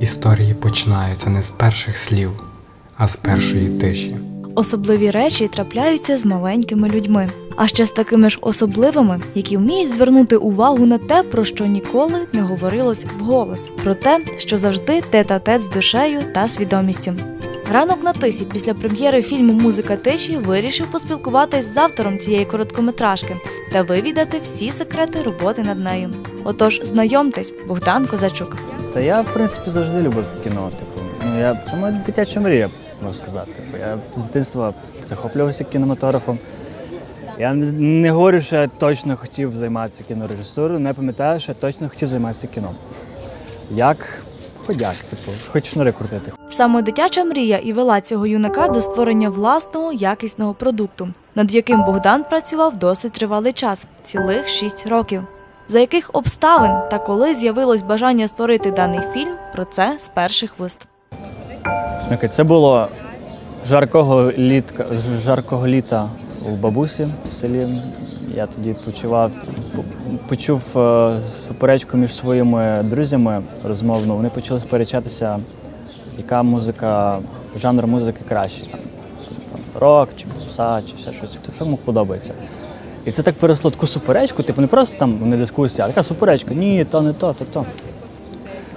Історії починаються не з перших слів, а з першої тиші. Особливі речі трапляються з маленькими людьми, а ще з такими ж особливими, які вміють звернути увагу на те, про що ніколи не говорилось вголос, про те, що завжди тет-а-тет з душею та свідомістю. Ранок на тисі після прем'єри фільму Музика тиші вирішив поспілкуватись з автором цієї короткометражки та вивідати всі секрети роботи над нею. Отож, знайомтесь, Богдан Козачук. Та я, в принципі, завжди любив кіно. Типу, ну я це моя дитяча мрія, можна сказати. Бо я з дитинства захоплювався кінематографом. Я не- говорю, що я точно хотів займатися кінорежисурою, не пам'ятаю, що я точно хотів займатися кіном. Як ходяк, типу, хоч шнури крутити. Саме дитяча мрія і вела цього юнака до створення власного якісного продукту, над яким Богдан працював досить тривалий час цілих шість років. За яких обставин та коли з'явилось бажання створити даний фільм, про це з перших вуст. Окей, це було жаркого літка, жаркого літа у бабусі в селі. Я тоді почував, почув е, суперечку між своїми друзями розмовну. Вони почали сперечатися, яка музика, жанр музики кращий. Там, там рок, чи попса, чи все щось, що йому подобається. І це так переросло таку суперечку, типу не просто там не дискусія, а така суперечка. Ні, то не то, то то.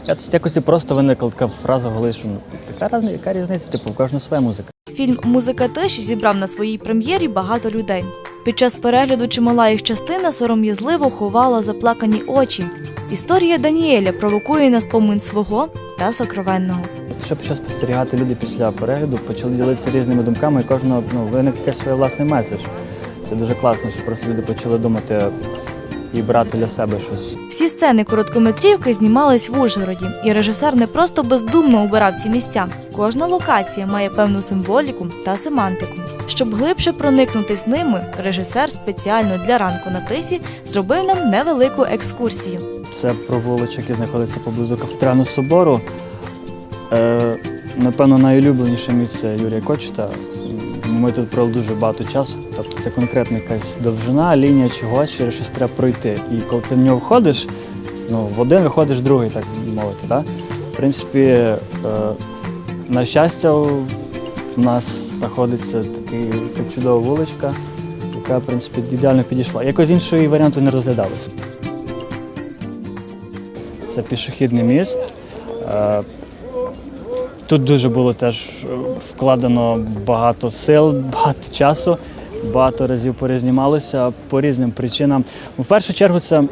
Я тут якось і просто виникла така фраза в голові, що ну, яка, різниця, яка різниця, типу, в кожного своя музика. Фільм Музика тиші зібрав на своїй прем'єрі багато людей. Під час перегляду чимала їх частина сором'язливо ховала заплакані очі. Історія Даніеля провокує на спомин свого та сокровенного. Що почав спостерігати люди після перегляду, почали ділитися різними думками, і кожного ну, виник якийсь свій власний меседж. Це дуже класно, що просто люди почали думати і брати для себе щось. Всі сцени короткометрівки знімались в Ужгороді, і режисер не просто бездумно обирав ці місця. Кожна локація має певну символіку та семантику. Щоб глибше проникнутись ними, режисер спеціально для ранку на тисі зробив нам невелику екскурсію. Це провулочок, який знаходиться поблизу кафедрального собору. Е, напевно, найулюбленіше місце Юрія Кочета. Ми тут провели дуже багато часу. Тобто це конкретна якась довжина, лінія чогось, через щось треба пройти. І коли ти в нього входиш, ну, в один виходиш в другий, так мовити. Да? В принципі, е, на щастя, в нас знаходиться такий, така чудова вуличка, яка, в принципі, ідеально підійшла. Якось іншої варіанту не розглядалося. Це пішохідний міст. Е, Тут дуже було теж е, вкладено багато сил, багато часу, багато разів перезнімалося по різним причинам. В першу чергу це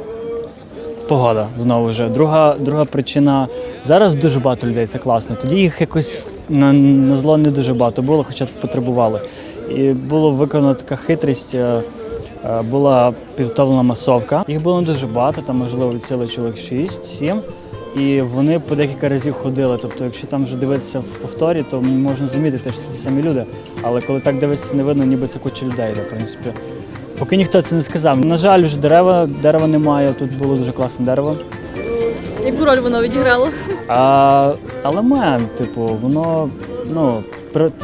погода знову ж. Друга, друга причина зараз дуже багато людей, це класно. Тоді їх якось на, на зло не дуже багато було, хоча потребували. І було виконана така хитрість. е, е, Була підготовлена масовка. Їх було не дуже багато, там можливо сили чоловік 6-7. І вони по декілька разів ходили. Тобто, якщо там вже дивитися в повторі, то можна замітити, що це самі люди. Але коли так дивитися, не видно, ніби це куча людей. йде, В принципі, поки ніхто це не сказав. На жаль, вже дерева, дерева немає. Тут було дуже класне дерево. Яку роль воно відіграло? А елемент, типу, воно ну,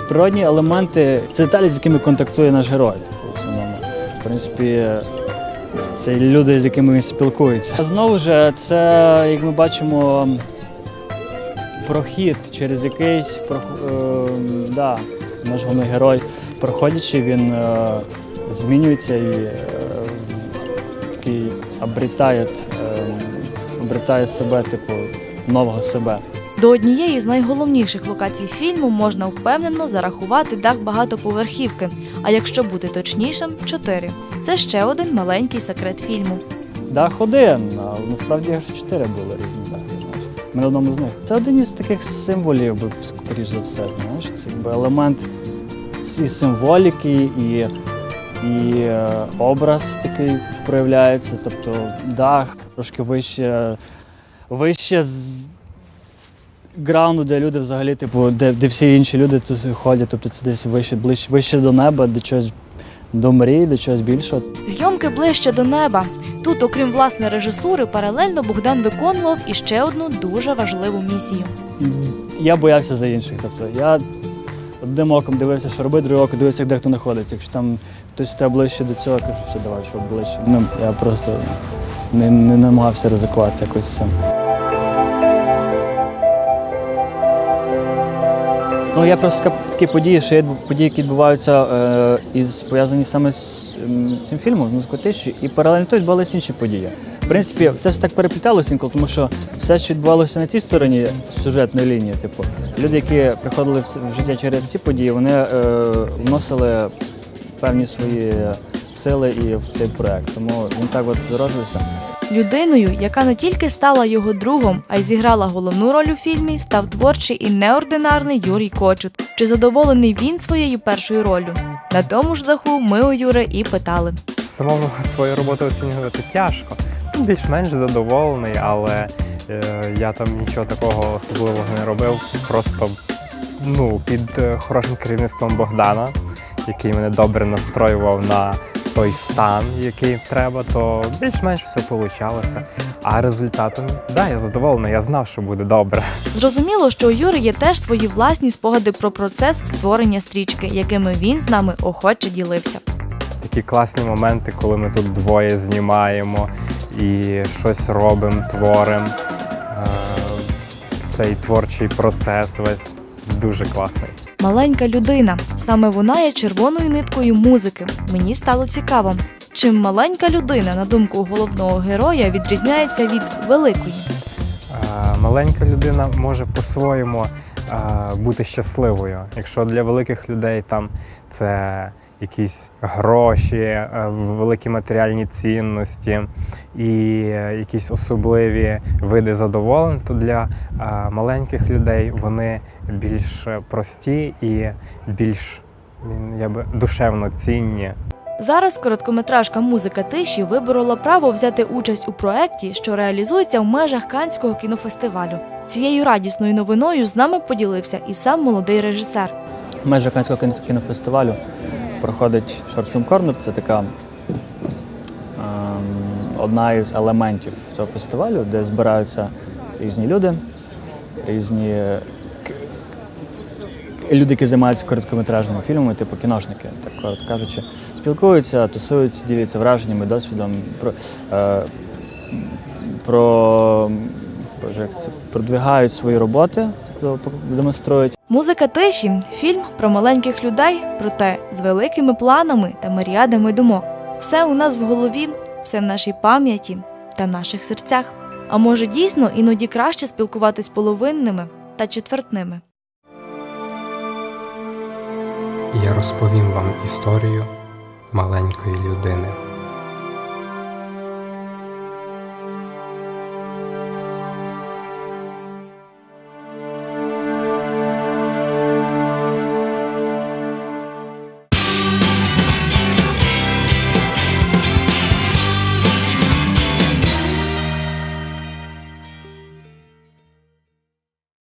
природні елементи це деталі, з якими контактує наш герой. Типу, в. В принципі, це люди, з якими він спілкується. Знову ж, це, як ми бачимо, прохід, через якийсь прох- е, да, наш головний герой, проходячи, він е, змінюється і е, такий обретає, е, обретає себе, типу, нового себе. До однієї з найголовніших локацій фільму можна впевнено зарахувати дах багатоповерхівки, а якщо бути точнішим, чотири. Це ще один маленький секрет фільму. Дах один, а насправді аж чотири були різні дахи. Ми на одному з них. Це один із таких символів, скоріш за все, знаєш. Це якби елемент і символіки, і, і е, образ такий проявляється. Тобто дах трошки вище, вище граунду, де люди взагалі, типу, де, де всі інші люди тут ходять. Тобто це десь вище, ближче, вище до неба, до чогось до мрії, до чогось більшого. Зйомки ближче до неба. Тут, окрім власної режисури, паралельно Богдан виконував іще одну дуже важливу місію. Я боявся за інших. Тобто я одним оком дивився, що робити, другим оком дивився, де хто знаходиться. Якщо там хтось тебе ближче до цього, я кажу, все, давай, що ближче. Ну, я просто не, не намагався ризикувати якось цим. Ну, я просто такі події, що є події, які відбуваються е, із пов'язані саме з ем, цим фільмом, з музикою тиші, і паралельно то відбувалися інші події. В принципі, це все так перепліталося інколи, тому що все, що відбувалося на цій стороні сюжетної лінії, типу, люди, які приходили в, в життя через ці події, вони е, вносили певні свої сили і в цей проект. Тому він так от зароджувався. Людиною, яка не тільки стала його другом, а й зіграла головну роль у фільмі, став творчий і неординарний Юрій Кочут. Чи задоволений він своєю першою роллю? На тому ж даху ми у Юри і питали. Самому свою роботу оцінювати тяжко. Ну, Більш-менш задоволений, але е, я там нічого такого особливого не робив. Просто ну, під е, хорошим керівництвом Богдана, який мене добре настроював на той стан, який треба, то більш-менш все вийшло. А результатом, так, да, я задоволений, я знав, що буде добре. Зрозуміло, що у Юри є теж свої власні спогади про процес створення стрічки, якими він з нами охоче ділився. такі класні моменти, коли ми тут двоє знімаємо і щось робимо, творимо. Е, Цей творчий процес весь дуже класний. Маленька людина. Саме вона є червоною ниткою музики. Мені стало цікаво, чим маленька людина, на думку головного героя, відрізняється від великої. Маленька людина може по-своєму бути щасливою. Якщо для великих людей там це якісь гроші, е, великі матеріальні цінності і е, якісь особливі види задоволень, то для е, маленьких людей вони більш прості і більш я би, душевно цінні. Зараз короткометражка Музика тиші виборола право взяти участь у проєкті, що реалізується в межах Канського кінофестивалю. Цією радісною новиною з нами поділився і сам молодий режисер. В межах Канського кіно- кінофестивалю проходить Short Corner. Це така ем, одна із елементів цього фестивалю, де збираються різні люди, різні люди, які займаються короткометражними фільмами, типу кіношники, так коротко кажучи, спілкуються, тусуються, діляться враженнями, досвідом про, е, про, як це, продвигають свої роботи, тобто демонструють. Музика тиші фільм про маленьких людей, проте з великими планами та миріадами думок. Все у нас в голові, все в нашій пам'яті та наших серцях. А може дійсно іноді краще спілкуватись половинними та четвертними. Я розповім вам історію маленької людини.